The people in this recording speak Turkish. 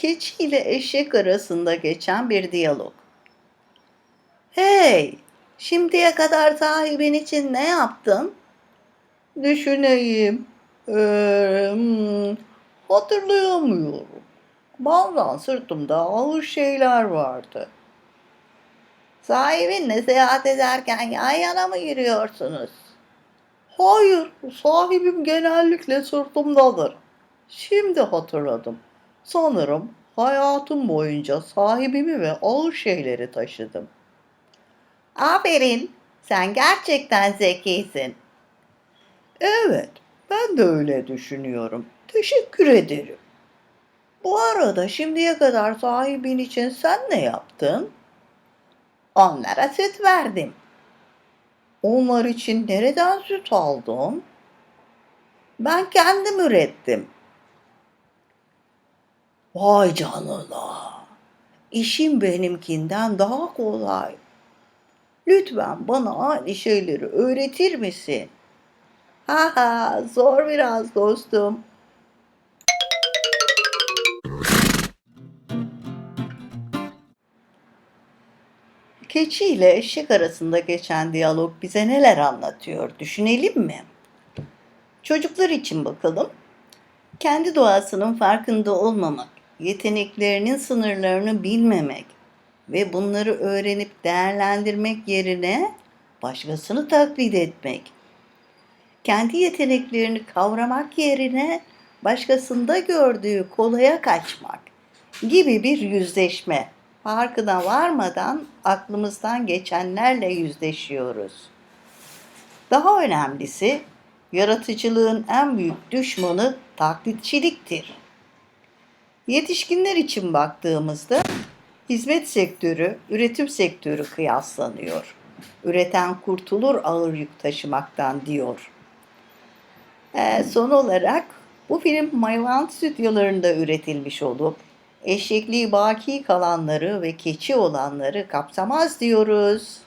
Keçi ile eşek arasında geçen bir diyalog. Hey, şimdiye kadar sahibin için ne yaptın? Düşüneyim. Ee, hmm, hatırlayamıyorum. Bazen sırtımda ağır şeyler vardı. Sahibinle seyahat ederken yan yana mı yürüyorsunuz? Hayır, sahibim genellikle sırtımdadır. Şimdi hatırladım. Sanırım hayatım boyunca sahibimi ve ağır şeyleri taşıdım. Aferin, sen gerçekten zekisin. Evet, ben de öyle düşünüyorum. Teşekkür ederim. Bu arada şimdiye kadar sahibin için sen ne yaptın? Onlara süt verdim. Onlar için nereden süt aldın? Ben kendim ürettim. Vay canına. İşim benimkinden daha kolay. Lütfen bana aynı şeyleri öğretir misin? Ha ha, zor biraz dostum. Keçi ile eşek arasında geçen diyalog bize neler anlatıyor düşünelim mi? Çocuklar için bakalım. Kendi doğasının farkında olmamak, yeteneklerinin sınırlarını bilmemek ve bunları öğrenip değerlendirmek yerine başkasını taklit etmek. Kendi yeteneklerini kavramak yerine başkasında gördüğü kolaya kaçmak gibi bir yüzleşme. Farkına varmadan aklımızdan geçenlerle yüzleşiyoruz. Daha önemlisi yaratıcılığın en büyük düşmanı taklitçiliktir. Yetişkinler için baktığımızda hizmet sektörü, üretim sektörü kıyaslanıyor. Üreten kurtulur ağır yük taşımaktan diyor. Ee, son olarak bu film Mayvan stüdyolarında üretilmiş olup eşekliği baki kalanları ve keçi olanları kapsamaz diyoruz.